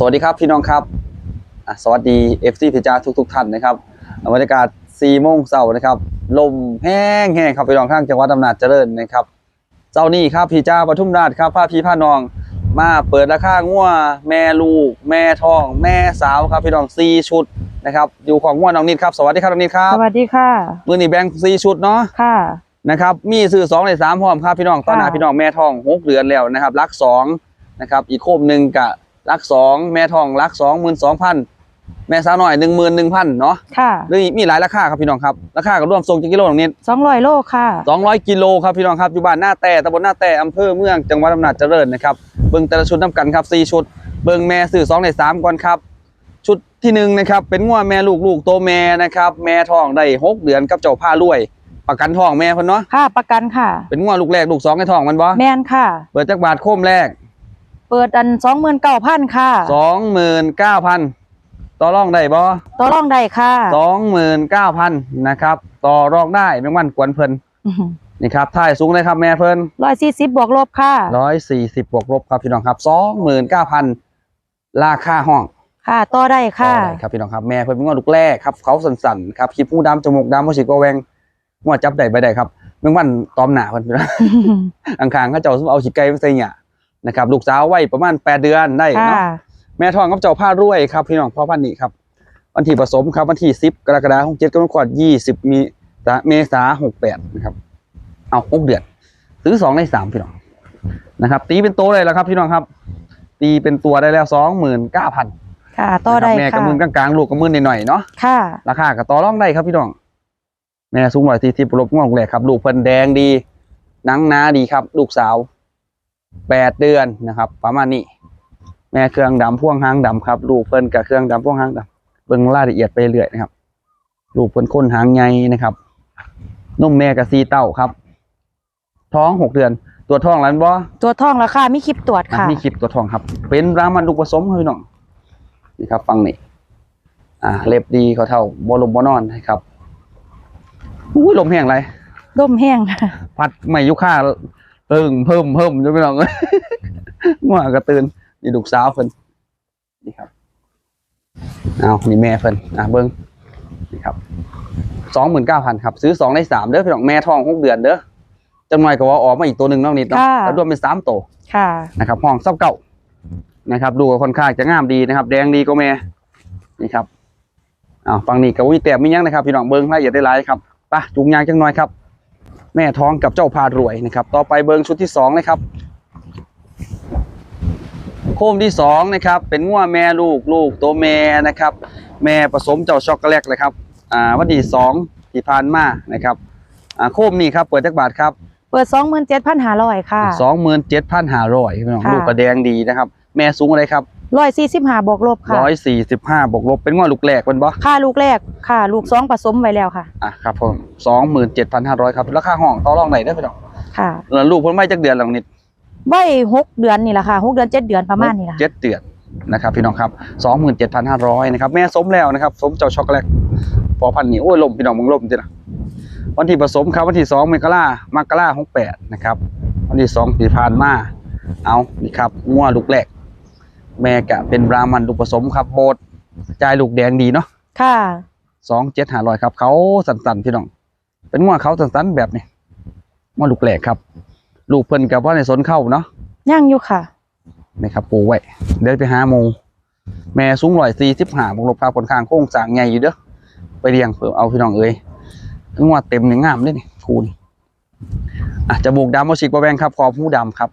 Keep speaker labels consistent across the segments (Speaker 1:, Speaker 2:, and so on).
Speaker 1: สวัสดีครับพี่น้องครับอะสวัสดีเอฟซีพิจาทุกทุกๆท่านนะครับบรรยากาศ4โมงเช้านะครับ ลมแห้งแห้งครับพี่น้องข้างจังหวัดอำนาจเจริญนะครับเจ้านี่ครับพี่จ้าปทุมราชครับพาพี่พาน้อง มาเปิดราคางัวแม่ลูก แม่ทอง แม่สาวครับพี่น้อง4ชุดนะครับ อยู่ของงัวน้องนิดครับสวัสดีครับน้องนิดครับ
Speaker 2: สวัสดีค่ะ
Speaker 1: มือนี่แบ่ง4ชุดเนาะ
Speaker 2: ค่ะ
Speaker 1: นะครับมีซื้อ2ใน3พร้อมครับพี่น้องตอนหน้า
Speaker 2: ค่ะ
Speaker 1: พี่น้องแม่ทองหกเดือนแล้วนะครับรักสองนะครับอีกโคมหนึ่งกะ รักสองแม่ทองรักสองหมื่นสองพันแม่สาวหน่อยหนึ่งหมื่นหนึ่งพันเนาะ
Speaker 2: ค่ะ
Speaker 1: หรือมีหลายราคาครับพี่น้องครับราคาก็ร่วมทรงจากกิโลตรงนี้
Speaker 2: สองร้อยโลค่ะ
Speaker 1: สองร้อยกิโลครับพี่น้องครับอยู่บ้านหน้าแต่ตำบลหน้าแต่อำเภอเมืองจังหวัดอำนาจเจริญนะครับเบิ่งแต่ละชุดน้ำกันครับสี่ชุด เบิ่งแม่ซื้อสองในสามก่อนครับ ชุดที่หนึ่งนะครับเป็นงัวแม่ลูกลูกโตแม่นะครับแม่ทองได้หกเดือนกับเจ้าผ้ารวยประกันทองแม่เพิ่นเนาะ
Speaker 2: ค่ะประกันค่ะ
Speaker 1: เป็นงัวลูกแรกลูกสองในท้องมันบ่
Speaker 2: แมนค่ะ
Speaker 1: เปิดจากบาทโคมแรก
Speaker 2: เปิดอันสองหมื่นเก้าพันค่ะ
Speaker 1: สองหมื่นเก้าพันต่อรองได้บ่
Speaker 2: ต่อรองได้ค่ะ
Speaker 1: สองหมื่นเก้าพันนะครับ ต่อรองได้แมงวันกวนเพิ่นนี่ครับถ่ายสูงเลยครับแม่เพิ่น
Speaker 2: ร้อยสี่สิบบวกลบค่ะ
Speaker 1: ร้อยสี่สิบบวกลบครับพี่น้องครับสองหมื่นเก้าพันราคาห้อง
Speaker 2: ค่ะต่อได้ค่ะ
Speaker 1: ต่อได้ครับพี่น้องครับแม่เพิ่นเป็นงัวลูกแรกครับเขาสันๆครับขี้ผู้ดำจมูกดำมือสีกว่าแวงงัวจับได้ไปได้ครับแมงวันตอมหนาเพิ่นพี่น้องอังคางเขาเจ้าเอาขี้ไก่มาใส่หยา นะครับลูกสาวไว้ประมาณแปดเดือนได้
Speaker 2: ค่ะ
Speaker 1: เนาะแม่ทองกับเจ้าผ้ารวยครับพี่น้องพ่อพันธุ์นี่ครับวันที่ผสมครับวันที่สิบกรกฎาคมเจ็ดกรกฎาคมยี่สิบมีเมษาหกแปดนะครับ เอาหกเดือนซื้อสองในสามพี่น้องนะครับ ตีเป็นตัวเลยแล้วครับพี่น้องครับ ตีเป็นตัวได้แล้วสองหมื่นเก้าพัน
Speaker 2: ค่ะต่อได้
Speaker 1: แม่กับ
Speaker 2: ค่ะ
Speaker 1: มือกลางๆลูกกับมือหน่อยๆเนาะ
Speaker 2: ค่ะ
Speaker 1: ราคากับต่อรองได้ครับพี่น้อง แม่สูงร้อยสี่สิบลบงอกแหลกครับ ลูกเพิ่นแดงดีหนังหนาดีครับ ลูกสาว แปดเดือนนะครับ ประมาณนี้ แม่เครื่องดำพ่วงหางดำครับลูกเพิ่นกับเครื่องดำพ่วงหางดำเบิ่งรายละเอียดไปเรื่อยนะครับ ลูกเพิ่นค้นหางใหญ่นะครับนุ่มแม่กับซีเต้าครับ ท้องหกเดือน ตัวท้องแล้วบ่
Speaker 2: ตัวทองราคามีคลิปตรวจ
Speaker 1: อะ
Speaker 2: ค่ะ
Speaker 1: นี่คลิปตัวท้องครับ เป็นรามันลูกผสมครับพี่น้องนี่ครับ ฟังนี่อ่า เล็บดีเขาเท่าบอลมบอนอนนะครับอุ้ยลมแห้งไร
Speaker 2: ร่มแห้ง
Speaker 1: พัดไม่ยุค่า เอิงเพิ่มเพิ่มจะไม่ลองเลยง่วงกระตือนนี่ลูกสาวเพิ่นนี่ครับเอานี่แม่เพิ่นอะเบิ้งนี่ครับสองหมื่นเก้าพันครับ ซื้อสองในสามเด้อพี่น้องแม่ท้องหกเดือนเด้อจังหน่อยก็ว่าออกมาอีกตัวหนึ่งเนอกนิดเนาะ
Speaker 2: ค่ะ
Speaker 1: แล้วรวมเป็นสามตัว
Speaker 2: ค่ะ
Speaker 1: นะครับห้องเศร้าเก่านะครับ ดูค่อนข้างจะงามดีนะครับ แดงดีก็แม่นี่ครับอ้าวฟังนี่กับวิแต่ไม่ยั้งนะครับ พี่น้องเบิ้งรายละเอียดได้หลายครับไปะจุงยางจังหน่อยครับ แม่ท้องกับเจ้าพารวยนะครับ ต่อไปเบิ้งชุดที่สองนะครับโคมที่สองนะครับเป็นงัวแม่ลูกลูกตัวแม่นะครับ แม่ผสมเจ้าช็อกโกแลตเลยครับอ่าวันที่สองที่ผ่านมานะครับอ่าโคมนี่ครับเปิดจักบาทครับ
Speaker 2: เปิดสองหมื่นเจ็ดพันห้าร้อยค่ะ
Speaker 1: สองหมื่นเจ็ดพันห้าร้อยพี่น้อง
Speaker 2: ค่ะ
Speaker 1: ลูกกระแดงดีนะครับ แม่สูงอะไรครับ
Speaker 2: ร้อยสี่สิบห้าบวกลบค่ะ
Speaker 1: ร้อยสี่สิบห้าบวกลบเป็นงวดลูกแรกเป็นบ่
Speaker 2: ค่าลูกแรกค่ะ ลูกสองผสมไว้แล้วค่ะ
Speaker 1: อะครับผมสองหมื่นเจ็ดพันห้าร้อยครับราคาห้องต่อรองไหนได้อพี่น้อง
Speaker 2: ค่ะ
Speaker 1: แล้วลูกเพิ่นไม่จักเดือนหลังนิด
Speaker 2: ไว้หกเดือนนี่แหละค่ะหกเดือนเจ็ดเดือนประมาณนี้แหละ
Speaker 1: เจ็ดเดือนนะครับพี่น้องครับสองหมื่นเจ็ดพันห้าร้อยนะครับแม่สมแล้วนะครับสมเจ้าช็อกโกแลตพอพันนี่โอ้ยลมพี่น้องมึงลมจริงนะวันที่ผสมครับวันที่สองมกรามกราหกแปดนะครับวันที่สองที่ผ่านมาเอานี่ครับงัวลูกแรก แม่กะเป็นบรามันลูกผสมครับโบดจ่ายลูกแดงดีเนาะ
Speaker 2: ค่ะ
Speaker 1: สองเจ็ดหาร้อยครับ เขาสันๆพี่น้อง เป็นงัวเขาสันๆแบบนี้งัวลูกแหลกครับ ลูกเพิ่นกับว่าในสนเข้าเนาะ
Speaker 2: ย่างอยู่ค่ะ
Speaker 1: นะครับปูไว้เดี๋ยวไปหาโมงแม่สูงร้อยสี่สิบห้าบวกลบภาพค่อนข้างโค้งสร้างใหญ่อยู่เด้อไปเรียงเพิ่มเอาพี่น้องเอ้ยงัวเต็มเนี่ยงามเลยนี่คูณอะจมูกดำโมชิกประแบงครับขอบหูดำครับ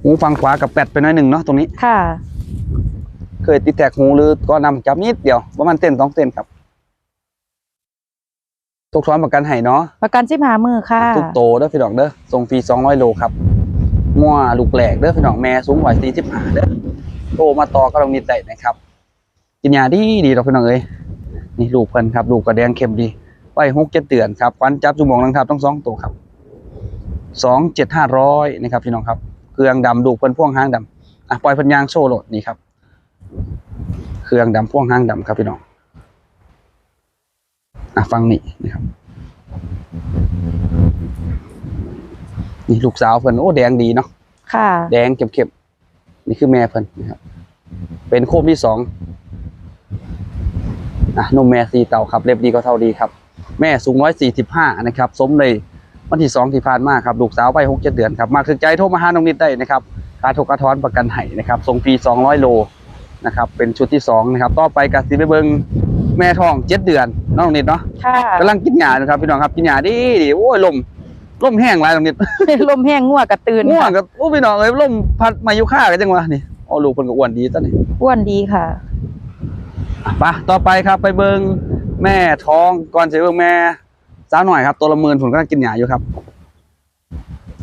Speaker 1: หูฟังขวากับแปดไปหน้อยหนึ่งเนาะตรงนี้
Speaker 2: ค่ะ
Speaker 1: เคยติดแตกหูหรือก็นำจับนิดเดียวประมาณเต้นสองเต้นครับตกซ้อนประกันให้เนาะ
Speaker 2: ประกันสิบหามือค่ะ
Speaker 1: ทุกโตเด้อพี่น้องเด้อส่งฟรีสองร้อยโลครับงัวลูกแหลกเด้อพี่น้องแม่สูงกว่าสี่สิบห้าเด้อโตมาต่อก็ต้องมีใจนะครับกินยาดีดีดอกพี่น้องเอ้ยนี่ลูกเพิ่นครับลูกกระแดงเข้มดีไว้หกเจ็ดเดือนครับควันจับจุงมองนังครับต้องสองตัวครับสองเจ็ดห้าร้อยนะครับพี่น้องครับ เครื่องดำลูกเพิ่นพ่วงหางดำอะปล่อยเพิ่นยางโชว์โหลดนี่ครับ เครื่องดำพ่วงหางดำครับพี่น้องอะฟังนี่นะครับนี่ลูกสาวเพิ่นโอ้แดงดีเนาะ
Speaker 2: ค่ะ
Speaker 1: แดงเข้มๆนี่คือแม่เพิ่นนะครับ เป็นโคมที่สองอะนมแม่สีเต่าครับเล็บดีก็เท่าดีครับ แม่สูงร้อยสี่สิบห้านะครับ สมเลย วันที่สองที่ผ่านมาครับลูกสาวไปหกเจ็ดเดือนครับมาถึงใจโทรมาหาน้องนิดได้นะครับการถกกระท้อนประกันไห้นะครับส่งฟรีสองร้อยโลนะครับเป็นชุดที่สองนะครับต่อไปกับสิไปเบิงแม่ทองเจ็ดเดือนน้องนิดเนาะ
Speaker 2: ค่ะ
Speaker 1: กำลังกินหญ้านะครับพี่น้องครับกินหญ้าดีดีโอ้ยลมลมแห้งหลายน้องนิด
Speaker 2: ลมแห้งงัวกระตื่น
Speaker 1: ง่วง
Speaker 2: ค่ะ
Speaker 1: กับโอ้พี่น้องเอ้ยลมพัดมายุค่ากันจังวะนี่อ๋อลูกคนก็อ้วนดีตอนนี้
Speaker 2: อ้วนดีค่ะ
Speaker 1: อะไปต่อไปครับไปเบิงแม่ท้องก่อนจะเบิงแม่ สาวหน่อยครับตัวละหมื่นผมกำลังกินหญ้าอยู่ครับ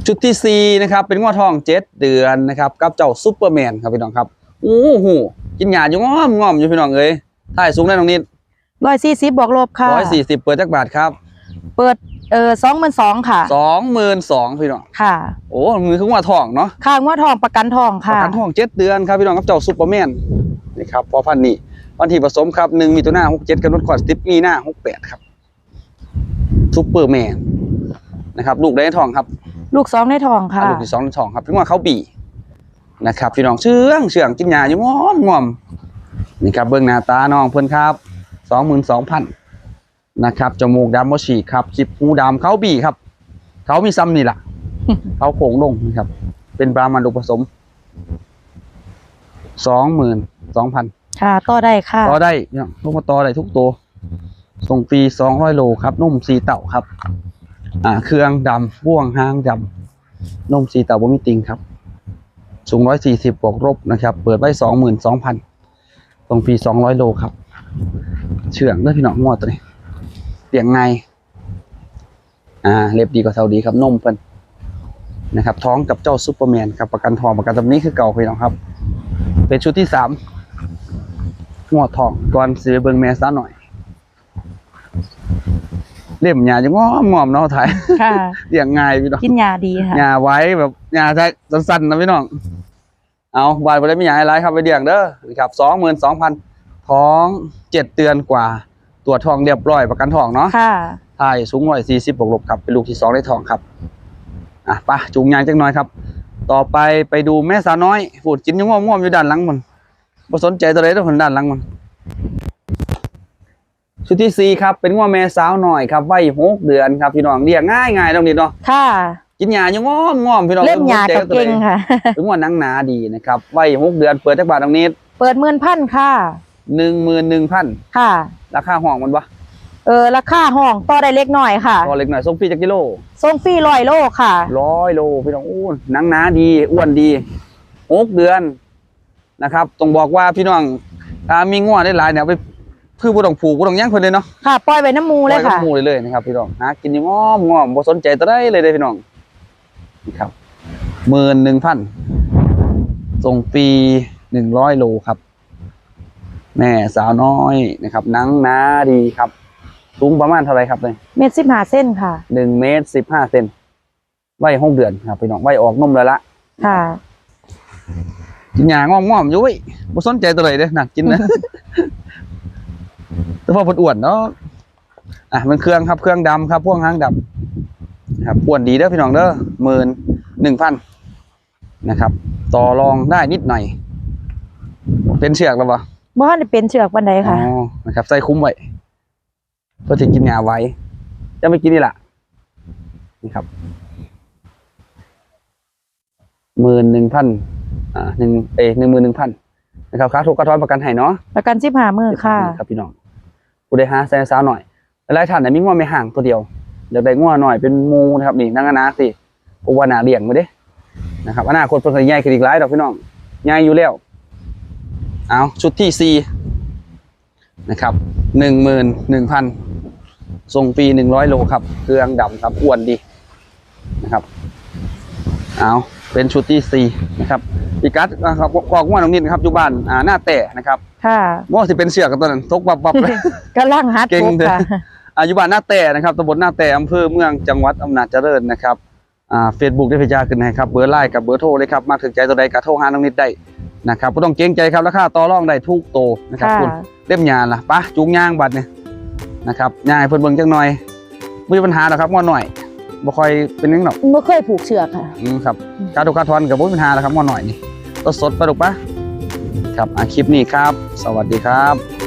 Speaker 1: ชุดที่สี่นะครับ เป็นง้อทองเจ็ดเดือนนะครับกับเจ้าซูเปอร์แมนครับพี่น้องครับโอ้โหกินหญ้าอยู่ง้อมง้อมอยู่พี่น้องเอ้ยถ่ายสูงได้ตรงนี้
Speaker 2: ร้อยสี่สิบบวกลบค่ะ
Speaker 1: ร้อยสี่สิบเปิดจักบาทครับ
Speaker 2: เปิดเออสองหมื่นสองค่ะ
Speaker 1: สองหมื่นสองพี่น้อง
Speaker 2: ค่ะ
Speaker 1: โอ้มือคือง้อทองเนาะ
Speaker 2: ค่างวทองประกันทอง
Speaker 1: ประ
Speaker 2: ค่ะ
Speaker 1: กันทองเจ็ดเดือนครับพี่น้องครับเจ้าซูเปอร์แมนนี่ครับพอพันธุ์นี่วันที่ผสมครับหนึ่งมีตัวหน้าหกเจ็ดกำหนดขอดสิบมีหน้าหกแปดครับ ซูเปอร์แมนนะครับ ลูกได้ทองครับ
Speaker 2: ลูกสองในทองค่ะ
Speaker 1: ลูกที่สองในทองครับพี่ว่าเขาบีนะครับพี่น้องเชื่องเชื่องกินยาอยู่งอมงอมนี่ครับเบื้องหน้าตาน้องเพิ่นครับสองหมื่นสองพันนะครับจมูกดำโมฉีกครับจิบหูดำเขาบีครับ เขามีซ้ำนี่แหละเขาโค้งลงนะครับ เป็นบรามันดุผสมสองหมื่นสองพัน
Speaker 2: ค่ะต่อได้ค่ะ
Speaker 1: ต่อได้เนี่ยลูกมาต่อได้ทุกตัว ส่งฟรีสองร้อยโลครับนุ่มสีเต่าครับ อ่า เครื่องดำพ่วงห้างดำนุ่มสีเต่าบ่มีติงครับสูงร้อยสี่สิบบวกลบนะครับ เปิดไว้สองหมื่นสองพันส่งฟรีสองร้อยโลครับ เชื่องเด้อพี่น้องงวดตัวนี้เลี้ยงไงอ่าเล็บดีกว่าเท่าดีครับนุ่มเพิ่นนะครับ ท้องกับเจ้าซูเปอร์แมนครับประกันทองประกันตำนี้คือเก่าพี่น้องครับ เป็นชุดที่สามหัวทองก่อนสิไปเบิงแม่ซะหน่อย เล่มหญ้าจะงอมงอมเนาะถ่าย
Speaker 2: ค่ะ
Speaker 1: เลี้ยงง่ายพี่น้อง
Speaker 2: กินยาดีค่ะ
Speaker 1: หญ้าไว้แบบหญ้าใช้สั้นๆนะพี่น้อง เอาบาทบ่ได้มีหญ้าให้หลายครับไปเลี้ยงเด้อนี่ครับ22,000ท้องเจ็ดเดือนกว่า ตรวจทองเรียบร้อยประกันทองเนาะ
Speaker 2: ค่ะ
Speaker 1: ถ่ายสูง140บวกลบครับเป็นลูกที่สองได้ทองครับอะไปะจูงยางจักหน่อยครับ ต่อไปไปดูแม่สาวน้อยฝูดกินอยังง่วงๆอยู่ด้านหลังมันบ่สนใจตัวใดตัวคนด้านหลังมัน ชุดที่สี่ครับเป็นงัวแม่สาวหน่อยครับวัยหกเดือนครับพี่น้องเลี้ยงง่ายง่ายๆตรงนี้เนาะ
Speaker 2: ค่ะ
Speaker 1: กินหญ้าอยู่ง้อมง้อมพี่น้อง
Speaker 2: เล่นยากับเก่งค่ะ
Speaker 1: ถึงว่านังหนาดีนะครับวัยหกเดือนเปิดจักบาทตรงนี้
Speaker 2: เปิดหมื่นพันค่ะ
Speaker 1: หนึ่งหมื่นหนึ่งพัน
Speaker 2: ค่ะ
Speaker 1: ราคาห้องมันปะ
Speaker 2: เออราคาห้องต่อได้เล็กหน่อยค่ะ
Speaker 1: พอเล็กหน่อยส่งฟรีจักกิโล
Speaker 2: ส่งฟรีร้อยโลค่ะ
Speaker 1: ร้อยโลพี่น้องอ้วนหนังหนาดีอ้วนดีหกเดือนนะครับต้องบอกว่าพี่น้องถ้ามีง้อได้หลายเนี่ยไป พืชบุต้องผูกบุต้องย่างเพิ่นเลยเนาะ
Speaker 2: ค่ะปล่อยไว้น้ำมูเลย
Speaker 1: ปอ
Speaker 2: ค่ะ
Speaker 1: กับหมูเลยเลยนะครับพี่น้องหากินอยังง้อมง้อมบ่สนใจตัวได้เลยเด้อพี่น้องนี่ครับหมื่นหนึ่งพันส่งฟรีหนึ่งร้อยโลครับ แม่สาวน้อยนะครับหนังหนาดีครับสูงประมาณเท่าไหรครับเลย
Speaker 2: เม็ดสิบห้าเส้นค่ะ
Speaker 1: หนึ่งเมตรสิบห้าเซนไว้หกเดือนครับพี่น้องไว้ออกนมเลยละ
Speaker 2: ค่ะ
Speaker 1: กินหญ้างอมงอมๆอยู่เว้ยบ่สนใจตัวเลยเด้อหนักกินนะ แต่พอเพิ่นอ้วนเนาะอะมันเครื่องครับเครื่องดำครับพ่วงหางดำครับอ้วนดีเด้อพี่น้องเด้อหมื่นหนึ่งพันนะครับ ต่อรองได้นิดหน่อย เป็นเชือกแล้วปะ
Speaker 2: บ่ทันได้เป็นเชือกวันใด
Speaker 1: อ๋
Speaker 2: ค่ะ
Speaker 1: อนะครับใส่คุ้มไว้เพื่อจะกินหญ้าไว้ จะไม่กินนี่ล่ะนี่ครับหมื่นหนึ่งพันอ่าหนึ่งเอหนึ่งหมื่นหนึ่งพันนะครับค่าถูกกระท้อนประกันให้เนาะ
Speaker 2: ประกันสิบห้ามือค่ะ
Speaker 1: ครับพี่น้อง ผู้ใดหาแซงสาวหน่อยหลายท่านเนี่ยมีง้อไม่ห่างตัวเดียวเดี๋ยวได้ง้อหน่อยเป็นมูนะครับนี่นั่งอนาสิเพราะว่าหนาเลี้ยงมาเด้นะครับอนาคตเพิ่นก็ใหญ่ขึ้นอีกหลายดอกพี่น้องใหญ่อยู่แล้วเอาชุดที่สี่นะครับหนึ่งหมื่นหนึ่งพันส่งฟรีหนึ่งร้อยโลครับเครื่องดำครับอ้วนดีนะครับเอาเป็นชุดที่สี่นะครับพี่กัดนะครับกอกว่าน้องนิดนะครับอยู่บ้านอ่าหน้าแต่นะครับ
Speaker 2: ค่ะ
Speaker 1: ว่าสิเป็นเสือกกับตัวนั้นตกบับบับเลย
Speaker 2: กำลังฮัด
Speaker 1: เก่ง
Speaker 2: ปุ๊บ
Speaker 1: เด้อ
Speaker 2: ค่ะ
Speaker 1: อายุบ้านหน้าแต่นะครับตำบลหน้าแต่อำเภอเมืองจังหวัดอำนาจเจริญนะครับอ่าเฟซบุ๊กได้พยาขึ้นให้ครับเบอร์ไลน์กับเบอร์โทรเลยครับมาถึงใจตัวใดก็โทรหาน้องนิดได้นะครับไม่ต้องเกรงใจครับราคาต่อรองได้ทุกโตนะครับ
Speaker 2: ค่ะ
Speaker 1: คุณเล่มยาล่ะปะจูงยางบัดเนี่ยนะครับยางให้เพิ่นเบิ่งจังหน่อยไม่มีปัญหาหรอกครับงอหน่อยบ่ค่อยเป็นหยังหรอก
Speaker 2: บ่เคยผูกเชือกค่ะ
Speaker 1: อืมครับการดูการทอนกับบ่มีปัญหาหรอกครับงอหน่อยนี่ตัวสดปลาดุกปะ ครับอาคลิปนี้ครับ สวัสดีครับ